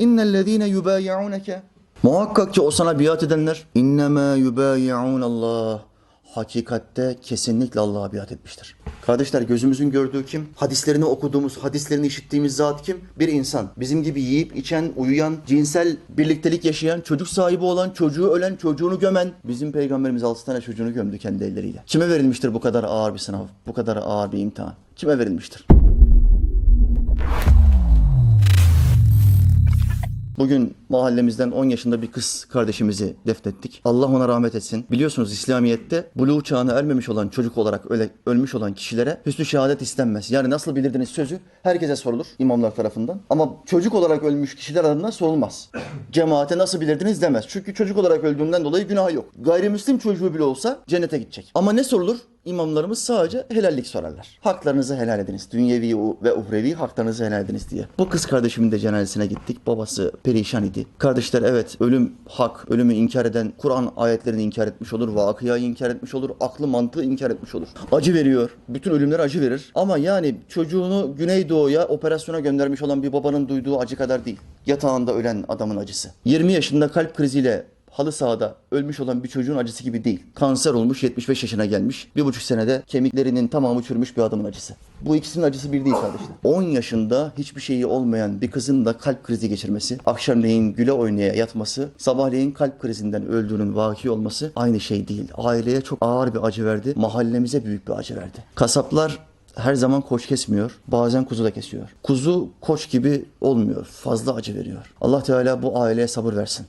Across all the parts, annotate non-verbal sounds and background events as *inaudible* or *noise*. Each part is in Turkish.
İnnellezîne yubâyi'ûneke. Muhakkak ki o sana biat edenler innemâ yubâyi'ûn Allah. Hakikatte kesinlikle Allah'a biat etmiştir. Kardeşler gözümüzün gördüğü kim? Hadislerini okuduğumuz, hadislerini işittiğimiz zat kim? Bir insan. Bizim gibi yiyip içen, uyuyan, cinsel birliktelik yaşayan, çocuk sahibi olan, çocuğu ölen, çocuğunu gömen. Bizim peygamberimiz altı tane çocuğunu gömdü kendi elleriyle. Kime verilmiştir bu kadar ağır bir sınav, bu kadar ağır bir imtihan? Kime verilmiştir? Bugün mahallemizden 10 yaşında bir kız kardeşimizi defnettik. Allah ona rahmet etsin. Biliyorsunuz İslamiyet'te buluğ çağına ermemiş olan çocuk olarak öyle, ölmüş olan kişilere hüsnü şehadet istenmez. Yani nasıl bilirdiniz sözü herkese sorulur imamlar tarafından. Ama çocuk olarak ölmüş kişiler adına sorulmaz. *clears throat* Cemaate nasıl bilirdiniz demez. Çünkü çocuk olarak öldüğünden dolayı günah yok. Gayrimüslim çocuğu bile olsa cennete gidecek. Ama ne sorulur? İmamlarımız sadece helallik sorarlar. Haklarınızı helal ediniz. Dünyevi ve uhrevi haklarınızı helal ediniz diye. Bu kız kardeşimin de cenazesine gittik. Babası perişan idi. Kardeşler evet ölüm hak. Ölümü inkar eden Kur'an ayetlerini inkar etmiş olur. Vakıyayı inkar etmiş olur. Aklı mantığı inkar etmiş olur. Acı veriyor. Bütün ölümler acı verir. Ama yani çocuğunu Güneydoğu'ya operasyona göndermiş olan bir babanın duyduğu acı kadar değil. Yatağında ölen adamın acısı. 20 yaşında kalp kriziyle halı sahada ölmüş olan bir çocuğun acısı gibi değil. Kanser olmuş 75 yaşına gelmiş. Bir buçuk senede kemiklerinin tamamı çürümüş bir adamın acısı. Bu ikisinin acısı bir değil kardeşler. 10 yaşında hiçbir şeyi olmayan bir kızın da kalp krizi geçirmesi, akşamleyin güle oynaya yatması, sabahleyin kalp krizinden öldüğünün vaki olması aynı şey değil. Aileye çok ağır bir acı verdi. Mahallemize büyük bir acı verdi. Kasaplar her zaman koç kesmiyor. Bazen kuzu da kesiyor. Kuzu koç gibi olmuyor. Fazla acı veriyor. Allah Teala bu aileye sabır versin.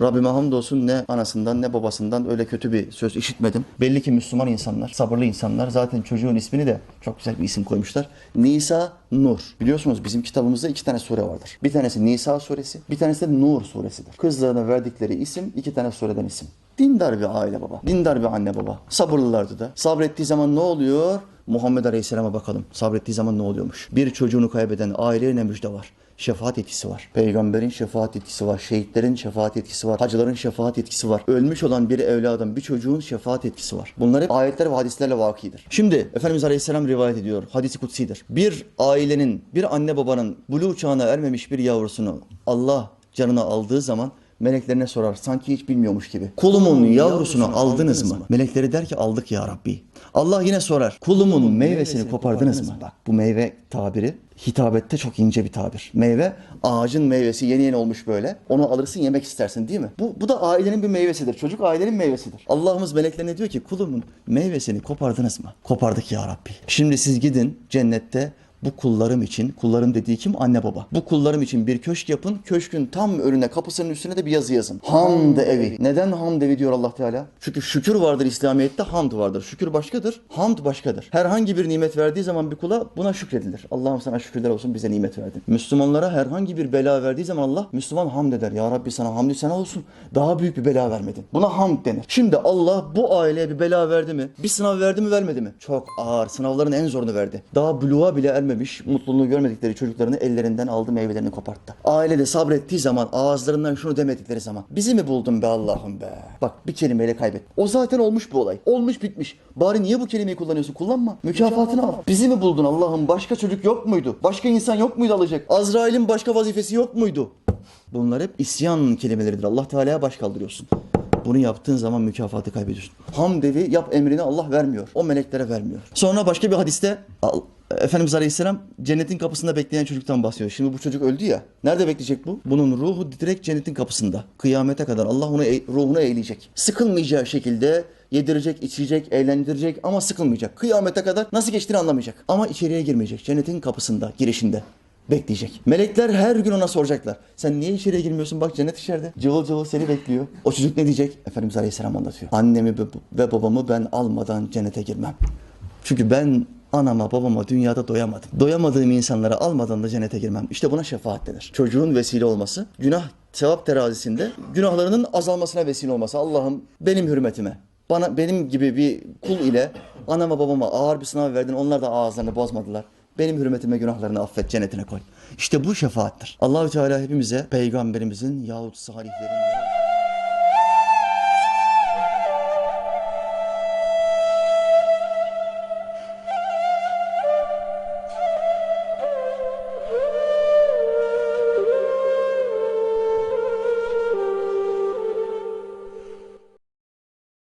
Rabbime hamdolsun ne anasından ne babasından öyle kötü bir söz işitmedim. Belli ki Müslüman insanlar, sabırlı insanlar. Zaten çocuğun ismini de çok güzel bir isim koymuşlar. Nisa Nur. Biliyorsunuz bizim kitabımızda iki tane sure vardır. Bir tanesi Nisa suresi, bir tanesi de Nur suresidir. Kızlarına verdikleri isim iki tane sureden isim. Dindar bir aile baba. Dindar bir anne baba. Sabırlılardı da. Sabrettiği zaman ne oluyor? Muhammed Aleyhisselam'a bakalım. Sabrettiği zaman ne oluyormuş? Bir çocuğunu kaybeden aileye ne müjde var? Şefaat etkisi var. Peygamberin şefaat etkisi var. Şehitlerin şefaat etkisi var. Hacıların şefaat etkisi var. Ölmüş olan bir evladın, bir çocuğun şefaat etkisi var. Bunlar hep ayetler ve hadislerle vakidir. Şimdi Efendimiz Aleyhisselam rivayet ediyor. Hadisi kutsidir. Bir ailenin, bir anne babanın buluğ çağına ermemiş bir yavrusunu Allah canına aldığı zaman meleklerine sorar sanki hiç bilmiyormuş gibi. Kulumun yavrusunu aldınız mı? Melekleri der ki aldık ya Rabbi. Allah yine sorar. Kulumun meyvesini kopardınız mı? Bak bu meyve tabiri hitabette çok ince bir tabir. Meyve ağacın meyvesi yeni yeni olmuş böyle. Onu alırsın yemek istersin değil mi? Bu, bu da ailenin bir meyvesidir. Çocuk ailenin meyvesidir. Allah'ımız meleklerine diyor ki kulumun meyvesini kopardınız mı? Kopardık ya Rabbi. Şimdi siz gidin cennette bu kullarım için, kullarım dediği kim? Anne baba. Bu kullarım için bir köşk yapın. Köşkün tam önüne, kapısının üstüne de bir yazı yazın. Hamd evi. Neden hamd evi diyor Allah Teala? Çünkü şükür vardır İslamiyet'te, hamd vardır. Şükür başkadır, hamd başkadır. Herhangi bir nimet verdiği zaman bir kula buna şükredilir. Allah'ım sana şükürler olsun bize nimet verdin. Müslümanlara herhangi bir bela verdiği zaman Allah Müslüman hamd eder. Ya Rabbi sana hamdü sana olsun. Daha büyük bir bela vermedin. Buna hamd denir. Şimdi Allah bu aileye bir bela verdi mi? Bir sınav verdi mi vermedi mi? Çok ağır. Sınavların en zorunu verdi. Daha buluğa bile ermemiş, mutluluğunu görmedikleri çocuklarını ellerinden aldı, meyvelerini koparttı. Aile de sabrettiği zaman, ağızlarından şunu demedikleri zaman, bizi mi buldun be Allah'ım be? Bak bir kelimeyle kaybet. O zaten olmuş bu olay. Olmuş bitmiş. Bari niye bu kelimeyi kullanıyorsun? Kullanma. Mükafatını al. Bizi mi buldun Allah'ım? Başka çocuk yok muydu? Başka insan yok muydu alacak? Azrail'in başka vazifesi yok muydu? Bunlar hep isyan kelimeleridir. Allah Teala'ya baş kaldırıyorsun. Bunu yaptığın zaman mükafatı kaybediyorsun. Ham devi yap emrini Allah vermiyor. O meleklere vermiyor. Sonra başka bir hadiste Efendimiz Aleyhisselam cennetin kapısında bekleyen çocuktan bahsediyor. Şimdi bu çocuk öldü ya. Nerede bekleyecek bu? Bunun ruhu direkt cennetin kapısında. Kıyamete kadar Allah onu e- ruhunu eğleyecek. Sıkılmayacağı şekilde yedirecek, içecek, eğlendirecek ama sıkılmayacak. Kıyamete kadar nasıl geçtiğini anlamayacak. Ama içeriye girmeyecek. Cennetin kapısında, girişinde bekleyecek. Melekler her gün ona soracaklar. Sen niye içeriye girmiyorsun? Bak cennet içeride. Cıvıl cıvıl seni bekliyor. O çocuk ne diyecek? Efendimiz Aleyhisselam anlatıyor. Annemi ve babamı ben almadan cennete girmem. Çünkü ben anama babama dünyada doyamadım. Doyamadığım insanları almadan da cennete girmem. İşte buna şefaat denir. Çocuğun vesile olması, günah sevap terazisinde günahlarının azalmasına vesile olması. Allah'ım benim hürmetime, bana benim gibi bir kul ile anama babama ağır bir sınav verdin. Onlar da ağızlarını bozmadılar. Benim hürmetime günahlarını affet, cennetine koy. İşte bu şefaattir. Allahü Teala hepimize peygamberimizin yahut salihlerin